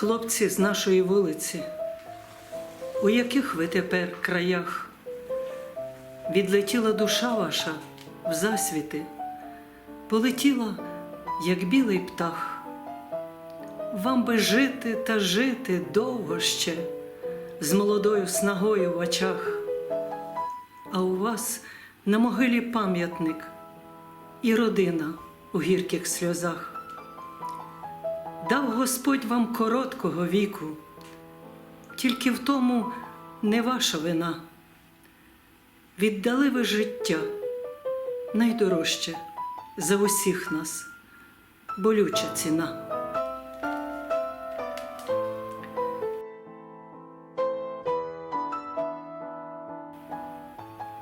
Хлопці з нашої вулиці, у яких ви тепер краях? Відлетіла душа ваша в засвіти, полетіла, як білий птах. Вам би жити та жити довго ще, з молодою снагою в очах. А у вас на могилі пам'ятник і родина у гірких сльозах. Дав Господь вам короткого віку, тільки в тому не ваша вина. Віддали ви життя найдорожче за усіх нас, болюча ціна.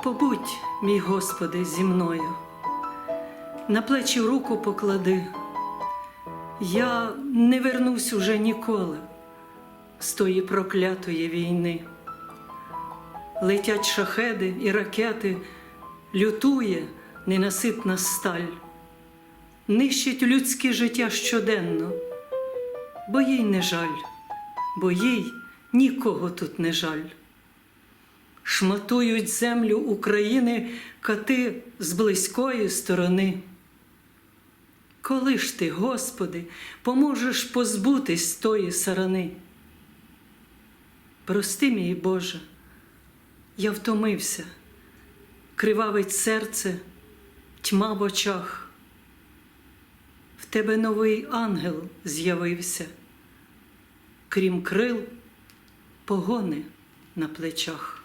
Побудь, мій Господи, зі мною, на плечі руку поклади. Я не вернусь уже ніколи з тої проклятої війни. Летять шахеди і ракети, лютує ненаситна сталь, нищить людське життя щоденно, бо їй не жаль, бо їй нікого тут не жаль. Шматують землю України кати з близької сторони. Коли ж ти, Господи, поможеш позбутись тої сарани? Прости, мій Боже, я втомився, кривавить серце, тьма в очах. В тебе новий ангел з'явився, крім крил, погони на плечах.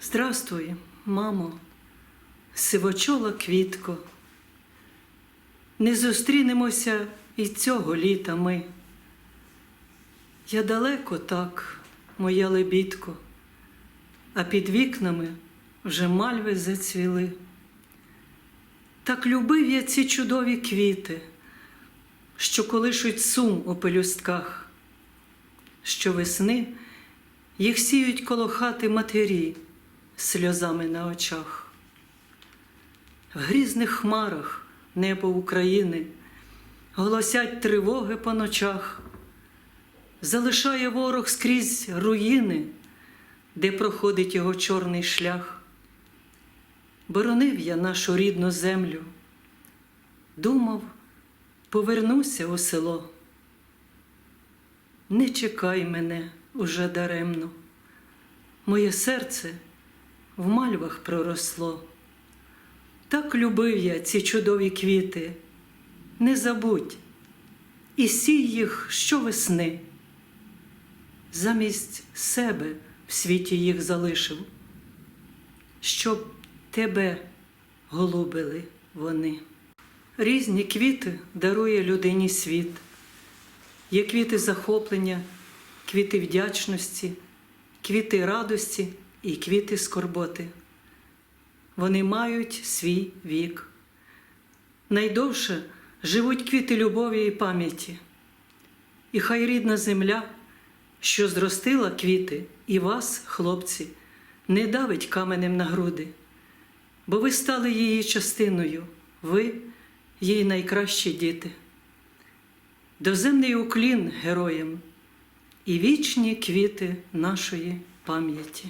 Здравствуй, мамо, сивочола квітко. Не зустрінемося і цього літа ми. Я далеко так, моя лебідко, а під вікнами вже мальви зацвіли. Так любив я ці чудові квіти, що колишуть сум у пелюстках, що весни їх сіють коло хати матері сльозами на очах. В грізних хмарах небо України голосять тривоги по ночах, залишає ворог скрізь руїни, де проходить його чорний шлях. Боронив я нашу рідну землю, думав, повернуся у село. Не чекай мене уже даремно, моє серце в мальвах проросло. Так любив я ці чудові квіти, не забудь, і сій їх щовесни. Замість себе в світі їх залишив, щоб тебе голубили вони. Різні квіти дарує людині світ. Є квіти захоплення, квіти вдячності, квіти радості і квіти скорботи. Вони мають свій вік. Найдовше живуть квіти любові і пам'яті. І хай рідна земля, що зростила квіти, і вас, хлопці, не давить каменем на груди, бо ви стали її частиною, ви її найкращі діти. Доземний уклін героям і вічні квіти нашої пам'яті.